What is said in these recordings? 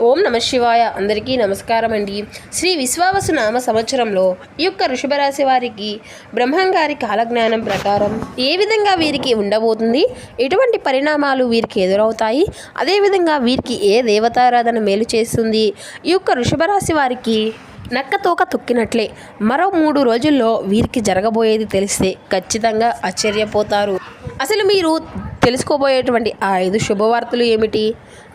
ఓం నమ శివాయ. అందరికీ నమస్కారం అండి. శ్రీ విశ్వావసు నామ సంవత్సరంలో ఈ యొక్క వృషభ రాశి వారికి బ్రహ్మంగారి కాలజ్ఞానం ప్రకారం ఏ విధంగా వీరికి ఉండబోతుంది? ఎటువంటి పరిణామాలు వీరికి ఎదురవుతాయి? అదేవిధంగా వీరికి ఏ దేవతారాధన మేలు చేస్తుంది? ఈ యొక్క వృషభ రాశి వారికి నక్క తోక తొక్కినట్లే మరో మూడు రోజుల్లో వీరికి జరగబోయేది తెలిస్తే ఖచ్చితంగా ఆశ్చర్యపోతారు. అసలు మీరు తెలుసుకోబోయేటువంటి ఆ ఐదు శుభవార్తలు ఏమిటి?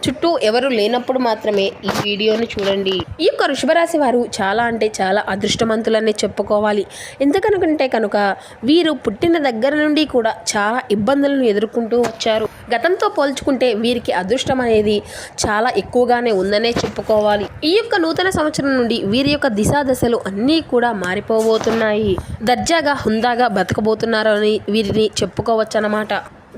చుట్టూ ఎవరు లేనప్పుడు మాత్రమే ఈ వీడియోని చూడండి. ఈ యొక్క వృషభరాశి వారు చాలా అంటే చాలా అదృష్టవంతులనే చెప్పుకోవాలి. ఎందుకనుకుంటే కనుక వీరు పుట్టిన దగ్గర నుండి కూడా చాలా ఇబ్బందులను ఎదుర్కొంటూ వచ్చారు. గతంతో పోల్చుకుంటే వీరికి అదృష్టం అనేది చాలా ఎక్కువగానే ఉందనే చెప్పుకోవాలి. ఈ యొక్క నూతన సంవత్సరం నుండి వీరి యొక్క దిశాదశలు అన్నీ కూడా మారిపోబోతున్నాయి. దర్జాగా హుందాగా బతకబోతున్నారు అని వీరిని చెప్పుకోవచ్చు అన్నమాట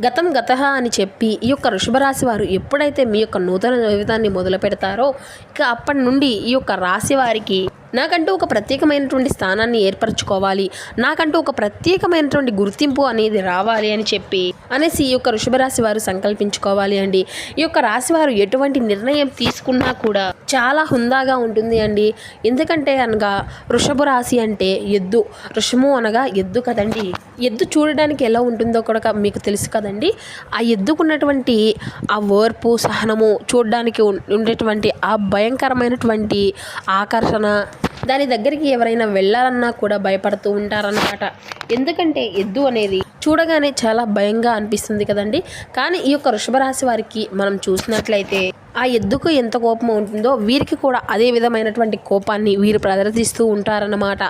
గతం గత అని చెప్పి ఈ యొక్క వృషభరాశి వారు ఎప్పుడైతే మీ యొక్క నూతన జీవితాన్ని మొదలు పెడతారో ఇక అప్పటి నుండి ఈ యొక్క రాశి వారికి నాకంటూ ఒక ప్రత్యేకమైనటువంటి స్థానాన్ని ఏర్పరచుకోవాలి. నాకంటూ ఒక ప్రత్యేకమైనటువంటి గుర్తింపు అనేది రావాలి అని చెప్పి అనేసి ఈ యొక్క వృషభరాశి వారు సంకల్పించుకోవాలి అండి. ఈ యొక్క రాశి వారు ఎటువంటి నిర్ణయం తీసుకున్నా కూడా చాలా హుందాగా ఉంటుంది అండి. ఎందుకంటే అనగా వృషభ రాశి అంటే ఎద్దు. వృషము అనగా ఎద్దు కదండి. ఎద్దు చూడడానికి ఎలా ఉంటుందో కూడా మీకు తెలుసు కదండి. ఆ ఎద్దుకున్నటువంటి ఆ ఓర్పు సహనము చూడడానికి ఉండేటువంటి ఆ భయంకరమైనటువంటి ఆకర్షణ దాని దగ్గరికి ఎవరైనా వెళ్ళాలన్నా కూడా భయపడుతూ ఉంటారన్నమాట. ఎందుకంటే ఎద్దు అనేది చూడగానే చాలా భయంగా అనిపిస్తుంది కదండి. కానీ ఈ యొక్క వృషభ రాశి వారికి మనం చూసినట్లయితే ఆ ఎద్దుకు ఎంత కోపం ఉంటుందో వీరికి కూడా అదే విధమైనటువంటి కోపాన్ని వీరు ప్రదర్శిస్తూ ఉంటారన్నమాట.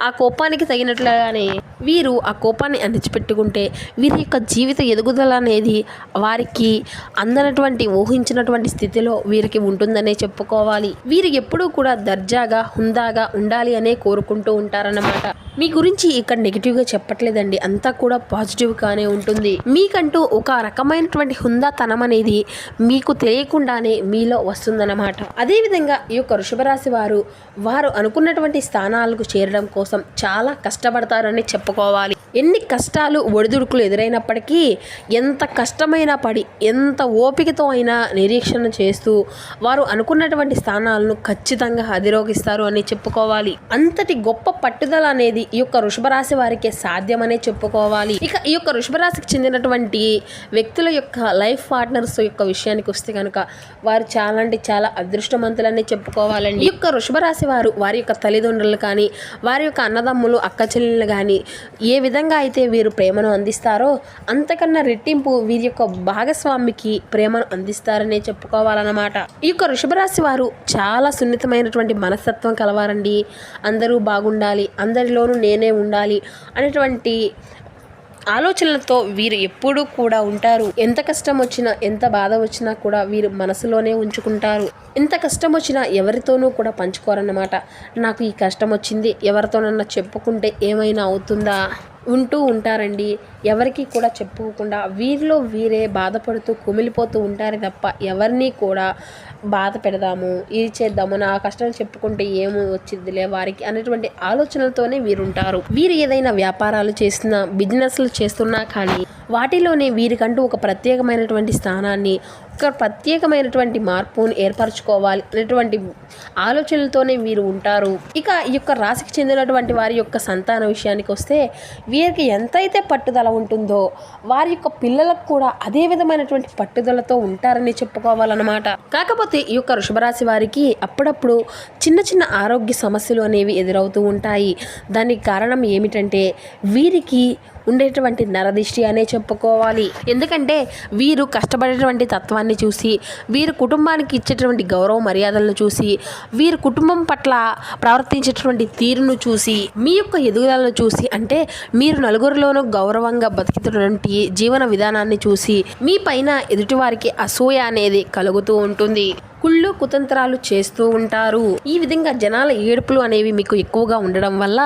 ఆ కోపానికి తగినట్లుగానే వీరు ఆ కోపాన్ని అణిచిపెట్టుకుంటే వీరి యొక్క జీవిత ఎదుగుదల అనేది వారికి అందనటువంటి ఊహించినటువంటి స్థితిలో వీరికి ఉంటుందనే చెప్పుకోవాలి. వీరు ఎప్పుడూ కూడా దర్జాగా హుందాగా ఉండాలి అనే కోరుకుంటూ ఉంటారన్నమాట. మీ గురించి ఇక్కడ నెగిటివ్గా చెప్పట్లేదండి. అంతా కూడా పాజిటివ్గానే ఉంటుంది. మీకంటూ ఒక రకమైనటువంటి హుందాతనం అనేది మీకు తెలియకుండానే మీలో వస్తుందన్నమాట. అదేవిధంగా ఈ యొక్క వృషభరాశి వారు వారు అనుకున్నటువంటి స్థానాలకు చేరడం కోసం చాలా కష్టపడతారని చెప్పుకోవాలి. ఎన్ని కష్టాలు ఒడిదుడుకులు ఎదురైనప్పటికీ ఎంత కష్టమైనా పడి ఎంత ఓపికతో అయినా నిరీక్షణ చేస్తూ వారు అనుకున్నటువంటి స్థానాలను ఖచ్చితంగా అధిరోగిస్తారు అని చెప్పుకోవాలి. అంతటి గొప్ప పట్టుదల అనేది ఈ యొక్క వృషభరాశి వారికి సాధ్యమనే చెప్పుకోవాలి. ఇక ఈ యొక్క వృషభరాశికి చెందినటువంటి వ్యక్తుల యొక్క లైఫ్ పార్ట్నర్స్ యొక్క విషయానికి వస్తే కనుక వారు చాలా అంటే చాలా అదృష్టవంతులని చెప్పుకోవాలండి. ఈ యొక్క వృషభరాశి వారు వారి యొక్క తల్లిదండ్రులు కానీ వారి యొక్క అన్నదమ్ములు అక్క చెల్లెళ్ళు కానీ ఏ విధంగా అయితే వీరు ప్రేమను అందిస్తారో అంతకన్నా రెట్టింపు వీరి యొక్క భాగస్వామికి ప్రేమను అందిస్తారనే చెప్పుకోవాలన్నమాట. ఈ యొక్క వృషభరాశి వారు చాలా సున్నితమైనటువంటి మనస్తత్వం కలవారండి. అందరూ బాగుండాలి. అందరిలోనూ నేనే ఉండాలి అనేటువంటి ఆలోచనలతో వీరు ఎప్పుడూ కూడా ఉంటారు. ఎంత కష్టం వచ్చినా ఎంత బాధ వచ్చినా కూడా వీరు మనసులోనే ఉంచుకుంటారు. ఎంత కష్టం వచ్చినా ఎవరితోనూ కూడా పంచుకోరన్నమాట. నాకు ఈ కష్టం వచ్చింది ఎవరితోనన్నా చెప్పుకుంటే ఏమైనా అవుతుందా? ఉంటూ ఉంటారండి. ఎవరికి కూడా చెప్పుకోకుండా వీరిలో వీరే బాధపడుతూ కుమిలిపోతూ ఉంటారు తప్ప ఎవరిని కూడా బాధ పెడదాము ఇది చేద్దాము నా కష్టం చెప్పుకుంటే ఏమో వచ్చిందిలే వారికి అనేటువంటి ఆలోచనలతోనే వీరుంటారు. వీరు ఏదైనా వ్యాపారాలు చేసినా బిజినెస్లు చేస్తున్నా కానీ వాటిలోనే వీరికంటూ ఒక ప్రత్యేకమైనటువంటి స్థానాన్ని ఒక ప్రత్యేకమైనటువంటి మార్పును ఏర్పరచుకోవాలి అనేటువంటి ఆలోచనలతోనే వీరు ఉంటారు. ఇక ఈ యొక్క రాశికి చెందినటువంటి వారి యొక్క సంతాన విషయానికి వస్తే వీరికి ఎంతైతే పట్టుదల ఉంటుందో వారి యొక్క పిల్లలకు కూడా అదే విధమైనటువంటి పట్టుదలతో ఉంటారని చెప్పుకోవాలన్నమాట. కాకపోతే ఈ యొక్క వృషభరాశి వారికి అప్పుడప్పుడు చిన్న చిన్న ఆరోగ్య సమస్యలు అనేవి ఎదురవుతూ ఉంటాయి. దానికి కారణం ఏమిటంటే వీరికి ఉండేటువంటి నరదిష్టి అనే చెప్పుకోవాలి. ఎందుకంటే వీరు కష్టపడేటువంటి తత్వాన్ని చూసి వీరు కుటుంబానికి ఇచ్చేటువంటి గౌరవ మర్యాదలను చూసి వీరు కుటుంబం పట్ల ప్రవర్తించేటువంటి తీరును చూసి మీ యొక్క ఎదుగుదలను చూసి అంటే మీరు నలుగురిలోనూ గౌరవంగా బతికినటువంటి జీవన విధానాన్ని చూసి మీ పైన ఎదుటివారికి అసూయ అనేది కలుగుతూ ఉంటుంది. కుళ్ళు కుతంత్రాలు చేస్తూ ఉంటారు. ఈ విధంగా జనాల ఏడుపులు అనేవి మీకు ఎక్కువగా ఉండడం వల్ల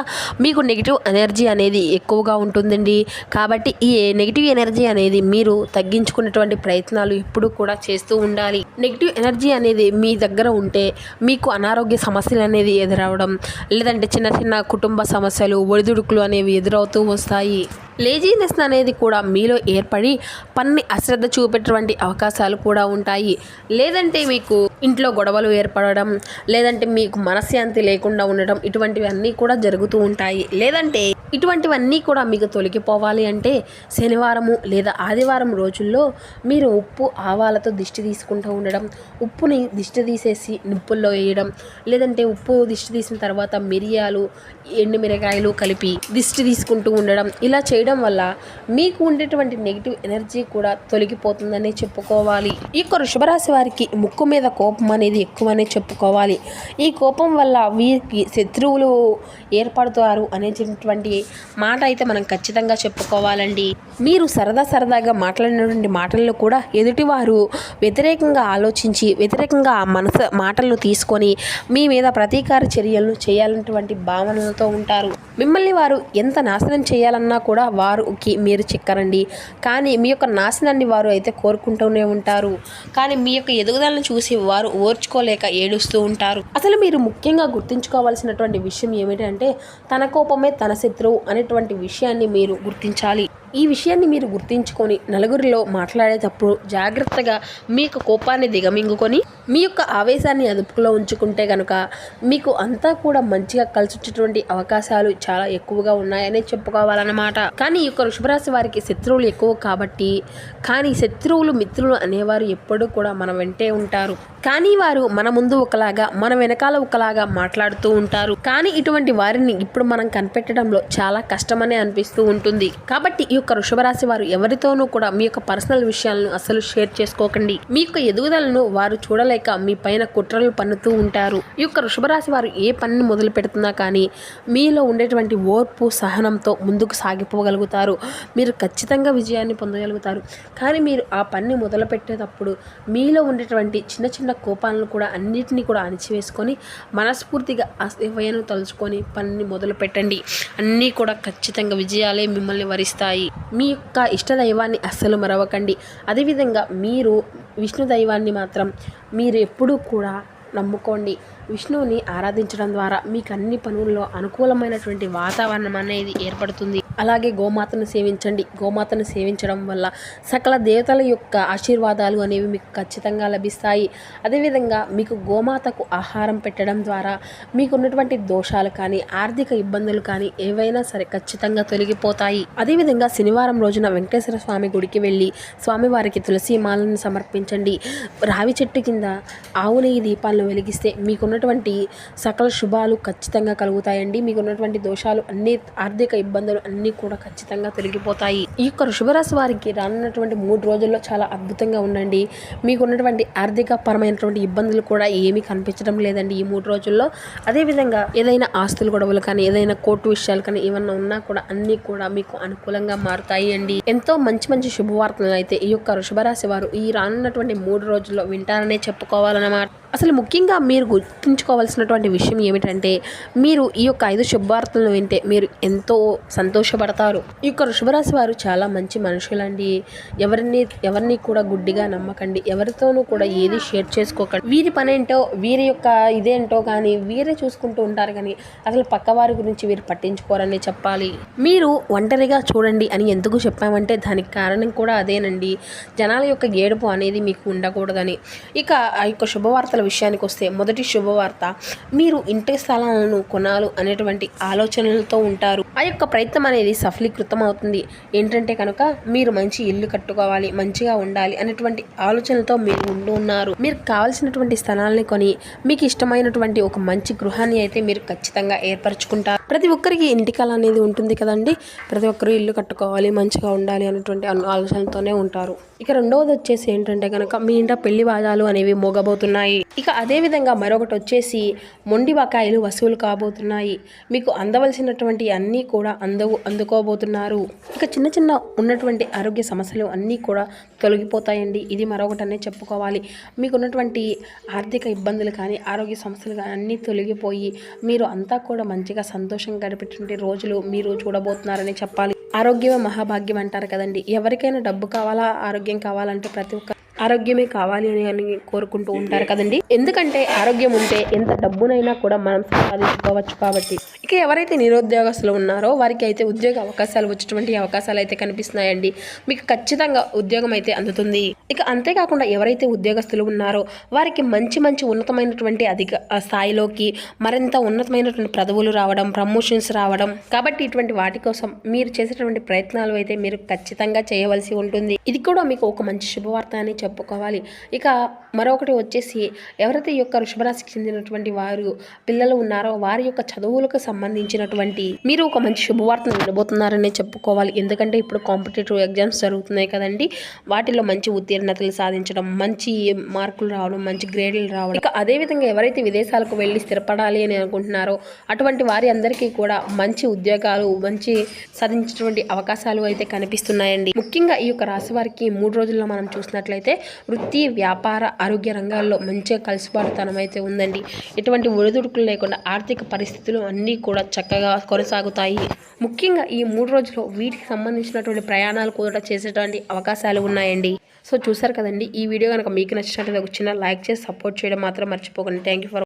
మీకు నెగిటివ్ ఎనర్జీ అనేది ఎక్కువగా ఉంటుందండి. కాబట్టి ఈ నెగిటివ్ ఎనర్జీ అనేది మీరు తగ్గించుకునేటువంటి ప్రయత్నాలు ఎప్పుడూ కూడా చేస్తూ ఉండాలి. నెగిటివ్ ఎనర్జీ అనేది మీ దగ్గర ఉంటే మీకు అనారోగ్య సమస్యలు అనేది ఎదురవడం లేదంటే చిన్న చిన్న కుటుంబ సమస్యలు ఒడిదుడుకులు అనేవి ఎదురవుతూ వస్తాయి. లేజీనెస్ అనేది కూడా మీలో ఏర్పడి పని అశ్రద్ధ చూపేటువంటి అవకాశాలు కూడా ఉంటాయి. లేదంటే మీకు ఇంట్లో గొడవలు ఏర్పడడం లేదంటే మీకు మనశ్శాంతి లేకుండా ఉండడం ఇటువంటివన్నీ కూడా జరుగుతూ ఉంటాయి. లేదంటే ఇటువంటివన్నీ కూడా మీకు తొలగిపోవాలి అంటే శనివారము లేదా ఆదివారం రోజుల్లో మీరు ఉప్పు ఆవాలతో దిష్టి తీసుకుంటూ ఉండడం ఉప్పుని దిష్టి తీసేసి నిప్పుల్లో వేయడం లేదంటే ఉప్పు దిష్టి తీసిన తర్వాత మిరియాలు ఎండుమిరకాయలు కలిపి దిష్టి తీసుకుంటూ ఉండడం ఇలా చేయడం వల్ల మీకు ఉండేటువంటి నెగిటివ్ ఎనర్జీ కూడా తొలగిపోతుందనే చెప్పుకోవాలి. ఈ యొక్క వృషభరాశి వారికి ముక్కు మీద కో కోపం అనేది ఎక్కువనే చెప్పుకోవాలి. ఈ కోపం వల్ల వీరికి శత్రువులు ఏర్పడుతారు అనేటువంటి మాట అయితే మనం ఖచ్చితంగా చెప్పుకోవాలండి. మీరు సరదా సరదాగా మాట్లాడినటువంటి మాటల్లో కూడా ఎదుటివారు వ్యతిరేకంగా ఆలోచించి వ్యతిరేకంగా ఆ మనసు మాటలను తీసుకొని మీ మీద ప్రతీకార చర్యలను చేయాలన్నటువంటి భావనలతో ఉంటారు. మిమ్మల్ని వారు ఎంత నాశనం చేయాలన్నా కూడా వారికి మీరు చిక్కరండి. కానీ మీ యొక్క నాశనాన్ని వారు అయితే కోరుకుంటూనే ఉంటారు. కానీ మీ యొక్క ఎదుగుదలను చూసి వారు ఓర్చుకోలేక ఏడుస్తూ ఉంటారు. అసలు మీరు ముఖ్యంగా గుర్తుంచుకోవాల్సినటువంటి విషయం ఏమిటంటే తన కోపమే తన శత్రువు అనేటువంటి విషయాన్ని మీరు గుర్తించాలి. ఈ విషయాన్ని మీరు గుర్తించుకొని నలుగురిలో మాట్లాడేటప్పుడు జాగ్రత్తగా మీ యొక్క కోపాన్ని దిగమింగుకొని మీ యొక్క ఆవేశాన్ని అదుపులో ఉంచుకుంటే కనుక మీకు అంతా కూడా మంచిగా కలిసి వచ్చేటువంటి అవకాశాలు చాలా ఎక్కువగా ఉన్నాయని చెప్పుకోవాలన్నమాట. కానీ ఈ యొక్క వృషభరాశి వారికి శత్రువులు ఎక్కువ కాబట్టి కానీ శత్రువులు మిత్రులు అనేవారు ఎప్పుడూ కూడా మన వెంటే ఉంటారు. కానీ వారు మన ముందు ఒకలాగా మన వెనకాల ఒకలాగా మాట్లాడుతూ ఉంటారు. కానీ ఇటువంటి వారిని ఇప్పుడు మనం కనిపెట్టడంలో చాలా కష్టమనే అనిపిస్తూ ఉంటుంది. కాబట్టి ఈ యొక్క వృషభరాశి వారు ఎవరితోనూ కూడా మీ యొక్క పర్సనల్ విషయాలను అసలు షేర్ చేసుకోకండి. మీ యొక్క ఎదుగుదలను వారు చూడలేక మీ పైన కుట్రలు పన్నుతూ ఉంటారు. ఈ యొక్క వృషభరాశి వారు ఏ పనిని మొదలు పెడుతున్నా కానీ మీలో ఉండేటువంటి ఓర్పు సహనంతో ముందుకు సాగిపోగలుగుతారు. మీరు ఖచ్చితంగా విజయాన్ని పొందగలుగుతారు. కానీ మీరు ఆ పని మొదలుపెట్టేటప్పుడు మీలో ఉండేటువంటి చిన్న చిన్న కోపాలను కూడా అన్నిటినీ కూడా అణిచివేసుకొని మనస్ఫూర్తిగా ఆ తలుచుకొని పనిని మొదలు పెట్టండి. అన్నీ కూడా ఖచ్చితంగా విజయాలే మిమ్మల్ని వరిస్తాయి. మీ యొక్క ఇష్ట దైవాన్ని అస్సలు మరవకండి. అదేవిధంగా మీరు విష్ణు దైవాన్ని మాత్రం మీరు ఎప్పుడూ కూడా నమ్ముకోండి. విష్ణువుని ఆరాధించడం ద్వారా మీకు అన్ని పనుల్లో అనుకూలమైనటువంటి వాతావరణం అనేది ఏర్పడుతుంది. అలాగే గోమాతను సేవించండి. గోమాతను సేవించడం వల్ల సకల దేవతల యొక్క ఆశీర్వాదాలు అనేవి మీకు ఖచ్చితంగా లభిస్తాయి. అదేవిధంగా మీకు గోమాతకు ఆహారం పెట్టడం ద్వారా మీకు ఉన్నటువంటి దోషాలు కానీ ఆర్థిక ఇబ్బందులు కానీ ఏవైనా సరే ఖచ్చితంగా తొలగిపోతాయి. అదేవిధంగా శనివారం రోజున వెంకటేశ్వర స్వామి గుడికి వెళ్ళి స్వామివారికి తులసి మాలను సమర్పించండి. రావి చెట్టు కింద ఆవు నెయ్యి దీపాలను వెలిగిస్తే మీకున్నటువంటి సకల శుభాలు ఖచ్చితంగా కలుగుతాయండి. మీకున్నటువంటి దోషాలు అన్ని ఆర్థిక ఇబ్బందులు అన్నీ కూడా ఖచ్చితంగా తొలగిపోతాయి. ఈ యొక్క వృషభరాశి వారికి రానున్నటువంటి మూడు రోజుల్లో చాలా అద్భుతంగా ఉండండి మీకున్నటువంటి ఆర్థిక పరమైనటువంటి ఇబ్బందులు కూడా ఏమీ కనిపించడం లేదండి ఈ మూడు రోజుల్లో. అదేవిధంగా ఏదైనా ఆస్తులు గొడవలు కానీ ఏదైనా కోర్టు విషయాలు కానీ ఏమన్నా ఉన్నా కూడా అన్నీ కూడా మీకు అనుకూలంగా మారుతాయి అండి ఎంతో మంచి మంచి శుభవార్తలు అయితే ఈ యొక్క వృషభరాశి వారు ఈ రానున్నటువంటి మూడు రోజుల్లో వింటారనే చెప్పుకోవాలన్నమాట. అసలు ముఖ్యంగా మీరు గుర్తుంచుకోవాల్సినటువంటి విషయం ఏమిటంటే మీరు ఈ యొక్క ఐదు శుభవార్తలను వింటే మీరు ఎంతో సంతోషపడతారు. ఈ యొక్క వృషభరాశి వారు చాలా మంచి మనుషులండి. ఎవరిని ఎవరిని కూడా గుడ్డిగా నమ్మకండి. ఎవరితోనూ కూడా ఏది షేర్ చేసుకోకండి. వీరి పనేంటో వీరి యొక్క ఇదేంటో కానీ వీరే చూసుకుంటూ ఉంటారు కానీ అసలు పక్కవారి గురించి వీరు పట్టించుకోరని చెప్పాలి. మీరు ఒంటరిగా చూడండి అని ఎందుకు చెప్పామంటే దానికి కారణం కూడా అదేనండి. జనాల యొక్క గేడుపు అనేది మీకు ఉండకూడదని. ఇక ఆ యొక్క శుభవార్తలు విషయానికి వస్తే మొదటి శుభవార్త మీరు ఇంటి స్థలాలను కొనాలి అనేటువంటి ఆలోచనలతో ఉంటారు. ఆ యొక్క ప్రయత్నం అనేది సఫలీకృతం అవుతుంది ఏంటంటే కనుక మీరు మంచి ఇల్లు కట్టుకోవాలి మంచిగా ఉండాలి అనేటువంటి ఆలోచనలతో మీరు ఉండి ఉన్నారు. మీరు కావాల్సినటువంటి స్థలాలని కొని మీకు ఇష్టమైనటువంటి ఒక మంచి గృహాన్ని అయితే మీరు ఖచ్చితంగా ఏర్పరచుకుంటారు. ప్రతి ఒక్కరికి ఇంటి కళ అనేది ఉంటుంది కదండి. ప్రతి ఒక్కరు ఇల్లు కట్టుకోవాలి మంచిగా ఉండాలి అనేటువంటి ఆలోచనలతోనే ఉంటారు. ఇక రెండవది వచ్చేసి ఏంటంటే కనుక మీ ఇంట పెళ్ళి వాదాలు అనేవి మోగబోతున్నాయి. ఇక అదే విధంగా మరొకటి వచ్చేసి మొండి బకాయిలు వసూలు కాబోతున్నాయి. మీకు అందవలసినటువంటి అన్నీ కూడా అందవు అందుకోబోతున్నారు. ఇక చిన్న చిన్న ఉన్నటువంటి ఆరోగ్య సమస్యలు అన్నీ కూడా తొలగిపోతాయండి. ఇది మరొకటనే చెప్పుకోవాలి. మీకు ఉన్నటువంటి ఆర్థిక ఇబ్బందులు కానీ ఆరోగ్య సమస్యలు కానీ అన్నీ తొలగిపోయి మీరు అంతా కూడా మంచిగా సంతోషంగా గడిపేటువంటి రోజులు మీరు చూడబోతున్నారని చెప్పాలి. ఆరోగ్యమే మహాభాగ్యం అంటారు కదండి. ఎవరికైనా డబ్బు కావాలా ఆరోగ్యం కావాలంటే ప్రతి ఒక్క ఆరోగ్యమే కావాలి అని అని కోరుకుంటూ ఉంటారు కదండి. ఎందుకంటే ఆరోగ్యం ఉంటే ఎంత డబ్బునైనా కూడా మనం సంపాదించుకోవచ్చు కాబట్టి. ఇక ఎవరైతే నిరుద్యోగస్తులు ఉన్నారో వారికి అయితే ఉద్యోగ అవకాశాలు వచ్చేటువంటి అవకాశాలు అయితే కనిపిస్తున్నాయండి. మీకు ఖచ్చితంగా ఉద్యోగం అయితే అందుతుంది. ఇక అంతేకాకుండా ఎవరైతే ఉద్యోగస్తులు ఉన్నారో వారికి మంచి మంచి ఉన్నతమైనటువంటి అధిక స్థాయిలోకి మరింత ఉన్నతమైనటువంటి పదవులు రావడం ప్రమోషన్స్ రావడం కాబట్టి ఇటువంటి వాటి కోసం మీరు చేసేటువంటి ప్రయత్నాలు అయితే మీరు ఖచ్చితంగా చేయవలసి ఉంటుంది. ఇది కూడా మీకు ఒక మంచి శుభవార్త అని చెప్పుకోవాలి. ఇక మరొకటి వచ్చేసి ఎవరైతే యొక్క వృషభరాశికి చెందినటువంటి వారు పిల్లలు ఉన్నారో వారి యొక్క చదువులకు సంబంధించినటువంటి మీరు ఒక మంచి శుభవార్తను వినబోతున్నారని చెప్పుకోవాలి. ఎందుకంటే ఇప్పుడు కాంపిటేటివ్ ఎగ్జామ్స్ జరుగుతున్నాయి కదండి. వాటిలో మంచి ఉత్తీర్ణతలు సాధించడం మంచి మార్కులు రావడం మంచి గ్రేడ్లు రావడం. ఇక అదేవిధంగా ఎవరైతే విదేశాలకు వెళ్ళి స్థిరపడాలి అని అనుకుంటున్నారో అటువంటి వారి అందరికీ కూడా మంచి ఉద్యోగాలు మంచి సాధించినటువంటి అవకాశాలు అయితే కనిపిస్తున్నాయండి. ముఖ్యంగా ఈ యొక్క రాశి వారికి మూడు రోజుల్లో మనం చూసినట్లయితే వృత్తి వ్యాపార ఆరోగ్య రంగాల్లో మంచిగా కలిసిపాటుతనం అయితే ఉందండి. ఎటువంటి ఒడిదుడుకులు లేకుండా ఆర్థిక పరిస్థితులు అన్నీ కూడా చక్కగా కొనసాగుతాయి. ముఖ్యంగా ఈ మూడు రోజులు వీటికి సంబంధించినటువంటి ప్రయాణాలు కూడా చేసేటువంటి అవకాశాలు ఉన్నాయండి. సో చూసారు కదండి ఈ వీడియో కనుక మీకు నచ్చినట్లయితే ఒక చిన్న లైక్ చేసి సపోర్ట్ చేయడం మాత్రం మర్చిపోకండి. Thank you for